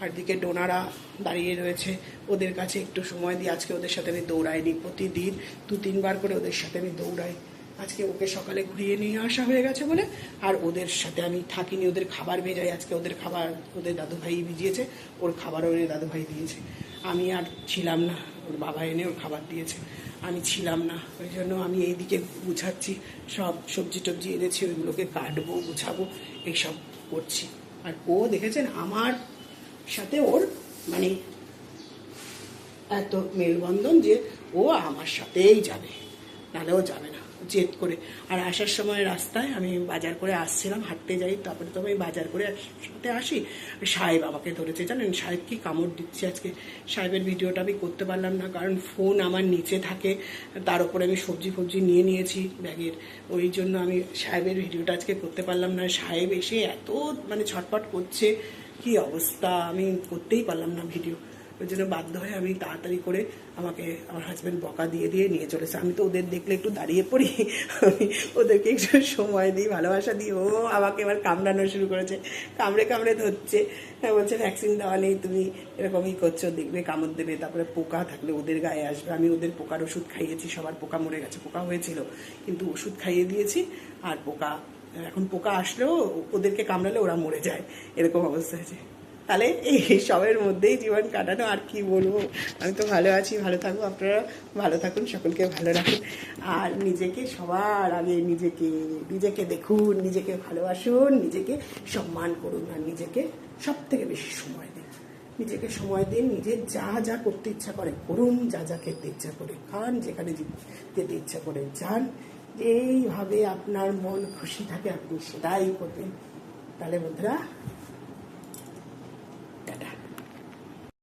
আর দিকে ডোনারা দাঁড়িয়ে রয়েছে। ওদের কাছে একটু সময় দিই আজকে ওদের সাথে আমি দৌড়াইনি প্রতিদিন। দু, তিনবার করে ওদের সাথে আমি দৌড়াই। আজকে ওকে সকালে ঘুরিয়ে নিয়ে আসা হয়ে গেছে বলে। আর ওদের সাথে আমি থাকিনি। ওদের খাবার ভেজাই আজকে ওদের খাবার ওদের দাদুভাই ভিজিয়েছে। ওর খাবারও এনে দাদুভাই দিয়েছে। আমি আর ছিলাম না। ওর বাবা এনে ওর খাবার দিয়েছে। আমি ছিলাম না। ওই জন্য আমি এইদিকে গুছাচ্ছি। সব সবজি টবজি এনেছি। ওইগুলোকে কাটবো, গুছাবো, এইসব করছি। আর ও দেখেছেন? আমার সাথে ওর মানে এত মেলবন্ধন যে ও আমার সাথেই যাবে। নাহলে ও যাবে না জেদ করে। আর আসার সময় রাস্তায় আমি বাজার করে আসছিলাম, হাঁটতে যাই, তারপরে তো আমি বাজার করে সাথে আসি। সাহেব আমাকে ধরেছে, জানেন? সাহেব কি কামড় দিচ্ছে আজকে? সাহেবের ভিডিওটা আমি করতে পারলাম না, কারণ ফোন আমার নিচে থাকে। তার উপরে আমি সবজি ফবজি নিয়ে নিয়েছি ব্যাগের। ওই জন্য আমি সাহেবের ভিডিওটা আজকে করতে পারলাম না। সাহেব এসে এত মানে ছটপট করছে। কি অবস্থা? আমি করতেই পারলাম না ভিডিও ওই জন্য বাধ্য হয়ে আমি তাড়াতাড়ি করে আমাকে আমার হাজব্যান্ড বকা দিয়ে দিয়ে নিয়ে চলেছে। আমি তো ওদের দেখলে একটু দাঁড়িয়ে পড়ি। আমি ওদেরকে একটু সময় দিই, ভালোবাসা দিই। ও আমাকে এবার কামড়ানো শুরু করেছে। কামড়ে কামড়ে ধরছে। হ্যাঁ বলছে ভ্যাকসিন দেওয়া নেই, তুমি এরকমই করছ। দেখবে কামড় দেবে, তারপরে পোকা থাকলে ওদের গায়ে আসবে। আমি ওদের পোকার ওষুধ খাইয়েছি, সবার পোকা মরে গেছে, পোকা হয়েছিল। কিন্তু ওষুধ খাইয়ে দিয়েছি, আর পোকা এখন পোকা আসলেও ওদেরকে কামড়ালে ওরা মরে যায়। এরকম অবস্থা আছে। তাহলে এই সবের মধ্যেই জীবন কাটানো, আর কি বলব? আমি তো ভালো আছি, ভালো থাকব। আপনারা ভালো থাকুন, সকলকে ভালো রাখুন। আর নিজেকে সবার আগে নিজেকে নিজেকে দেখুন, নিজেকে ভালোবাসুন, নিজেকে সম্মান করুন, আর নিজেকে সব থেকে বেশি সময় দিন। নিজেকে সময় দিন নিজের যা যা করতে ইচ্ছা করে করুন, যা যা খেতে ইচ্ছা করে খান, যেখানে যেতে ইচ্ছা করে যান। এইভাবে আপনার মন খুশি থাকে আপনি সেটাই করবেন। তাহলে বন্ধুরা